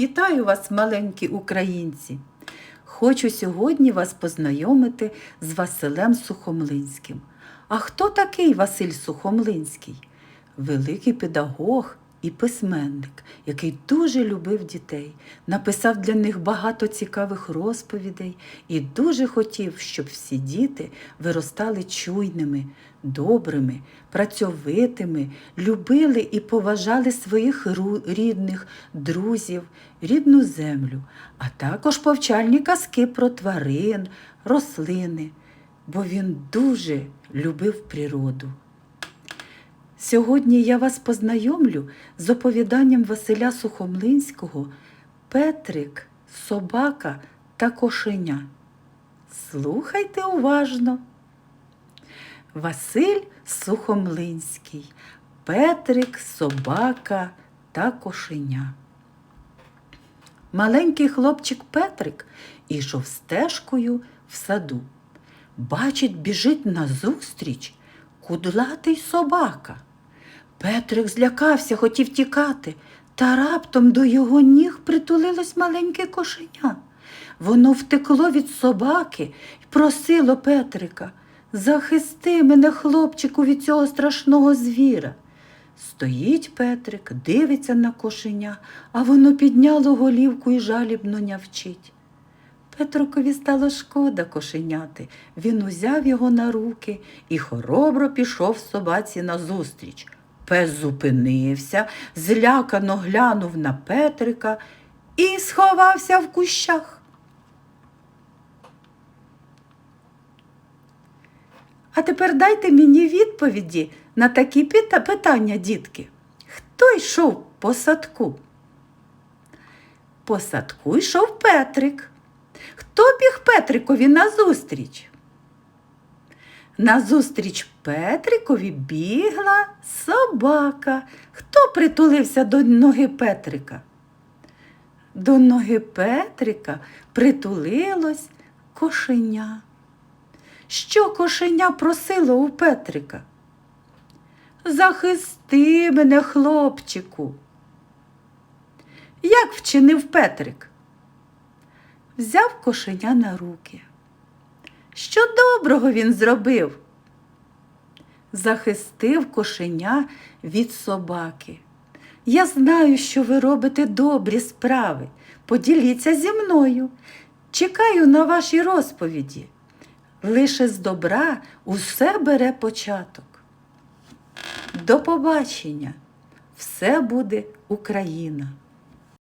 Вітаю вас, маленькі українці! Хочу сьогодні вас познайомити з Василем Сухомлинським. А хто такий Василь Сухомлинський? Великий педагог і письменник, який дуже любив дітей, написав для них багато цікавих розповідей і дуже хотів, щоб всі діти виростали чуйними, добрими, працьовитими, любили і поважали своїх рідних, друзів, рідну землю, а також повчальні казки про тварин, рослини, бо він дуже любив природу. Сьогодні я вас познайомлю з оповіданням Василя Сухомлинського Петрик, собака та кошеня. Слухайте уважно. Василь Сухомлинський, Петрик, собака та кошеня. Маленький хлопчик Петрик ішов стежкою в саду. Бачить, біжить назустріч кудлатий собака. Петрик злякався, хотів тікати, та раптом до його ніг притулилось маленьке кошеня. Воно втекло від собаки і просило Петрика. Захисти мене, хлопчику, від цього страшного звіра. Стоїть Петрик, дивиться на кошеня, а воно підняло голівку і жалібно нявчить. Петрикові стало шкода кошеняти. Він узяв його на руки і хоробро пішов собаці назустріч. Пес зупинився, злякано глянув на Петрика і сховався в кущах. А тепер дайте мені відповіді на такі питання, дітки. Хто йшов по садку? По садку йшов Петрик. Хто біг Петрикові назустріч? Назустріч Петрикові бігла собака. Хто притулився до ноги Петрика? До ноги Петрика притулилось кошеня. Що кошеня просило у Петрика? Захисти мене, хлопчику. Як вчинив Петрик? Взяв кошеня на руки. Що доброго він зробив? Захистив кошеня від собаки. Я знаю, що ви робите добрі справи. Поділіться зі мною. Чекаю на ваші розповіді. Лише з добра усе бере початок. До побачення! Все буде Україна!